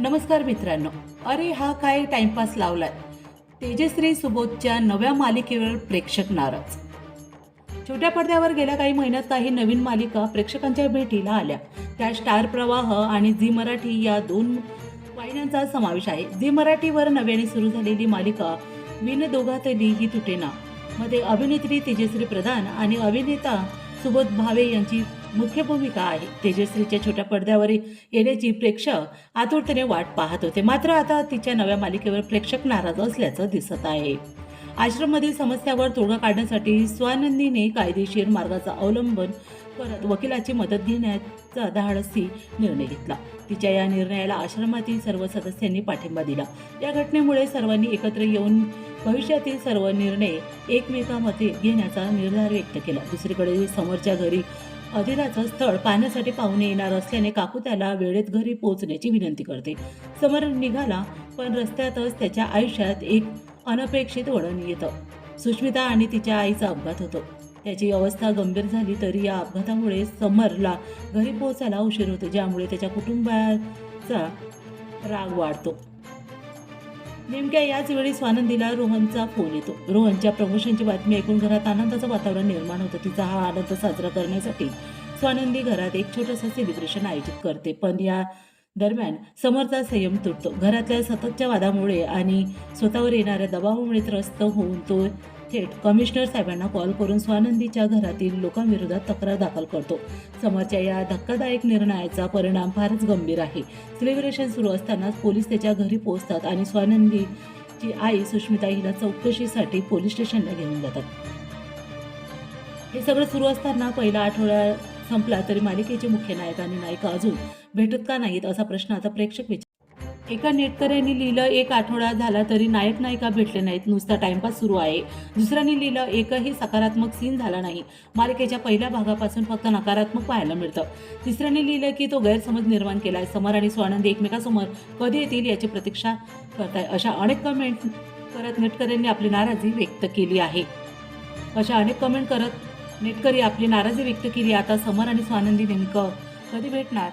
नमस्कार मित्रांनो. अरे हा काय टाइमपास लावलाय? तेजश्री सुबोधच्या नव्या मालिकेवर प्रेक्षक नाराज. छोट्या पडद्यावर गेल्या काही महिन्यात काही नवीन मालिका प्रेक्षकांच्या भेटीला आल्या. त्या स्टार प्रवाह आणि झी मराठी या दोन वाहिन्यांचा समावेश आहे. झी मराठीवर नव्याने सुरू झालेली मालिका विन दोघातली ही तुटेना. मध्ये अभिनेत्री तेजश्री प्रधान आणि अभिनेता सुबोध भावे यांची मुख्य भूमिका आहे. तेजश्रीच्या छोट्या पडद्यावर येण्याची प्रेक्षक आतुरतेने वाट पाहत होते. मात्र आता तिच्या नव्या मालिकेवर प्रेक्षक नाराज असल्याचं दिसत आहे. आश्रममधील समस्यावर तोडगा काढण्यासाठी स्वानंदीने कायदेशीर मार्गाचा अवलंबन करत वकिलाची मदत घेण्याचा धाडसी निर्णय घेतला. तिच्या या निर्णयाला आश्रमातील सर्व सदस्यांनी पाठिंबा दिला. या घटनेमुळे सर्वांनी एकत्र येऊन भविष्यातील सर्व निर्णय एकमेकांमध्ये घेण्याचा निर्धार व्यक्त केला. दुसरीकडे समोरच्या घरी अधिराचं स्थळ पाहण्यासाठी पाहुणे येणार असल्याने काकू त्याला वेळेत घरी पोहोचण्याची विनंती करते. समर निघाला पण रस्त्यातच त्याच्या आयुष्यात एक अनपेक्षित वळण येतं. सुष्मिता आणि तिच्या आईचा अपघात होतो. त्याची अवस्था गंभीर झाली तरी या अपघातामुळे समरला घरी पोहोचायला उशीर होतो ज्यामुळे त्याच्या कुटुंबाचा राग वाढतो. नेमक्या याच वेळी स्वानंदीला रोहनचा फोन येतो. रोहनच्या प्रमोशनची बातमी ऐकून घरात आनंदाचं वातावरण निर्माण होतं. तिचा हा आनंद साजरा करण्यासाठी स्वानंदी घरात एक छोटंसं सेलिब्रेशन आयोजित करते. पण या दरम्यान समोरचा संयम तुटतो. घरातल्या सततच्या वादामुळे आणि स्वतःवर येणाऱ्या दबावामुळे त्रस्त होऊन तो थेट कमिशनर साहेबांना कॉल करून स्वानंदीच्या घरातील लोकांविरोधात तक्रार दाखल करतो. समोरच्या या धक्कादायक निर्णयाचा परिणाम फारच गंभीर आहे. सेलिब्रेशन सुरू असतानाच पोलीस त्याच्या घरी पोहोचतात आणि स्वानंदीची आई सुष्मिता हिला चौकशीसाठी पोलीस स्टेशनला घेऊन जातात. हे सगळं सुरू असताना पहिला आठवडा संपला तरी मालिकेचे मुख्य नायक आणि नायिका अजून भेटत का नाहीत असा प्रश्न आता प्रेक्षक विचार एका नेटकऱ्यांनी लिहिलं एक आठवडा झाला तरी नायक नायिका भेटले नाहीत. नुसता टाइमपास सुरू आहे. दुसऱ्यांनी लिहिलं एकही सकारात्मक सीन झाला नाही. मालिकेच्या पहिल्या भागापासून फक्त नकारात्मक पाहायला मिळतं. तिसऱ्यांनी लिहिलं की तो गैरसमज निर्माण केलाय. समर आणि स्वानंदी एकमेकासमोर कधी येतील याची प्रतीक्षा करताय. अशा अनेक कमेंट करत नेटकऱ्यांनी आपली नाराजी व्यक्त केली आहे. अशा अनेक कमेंट करत नेटकरी आपली नाराजी व्यक्त केली. आता समर आणि स्वानंदी नेमकं कधी भेटणार?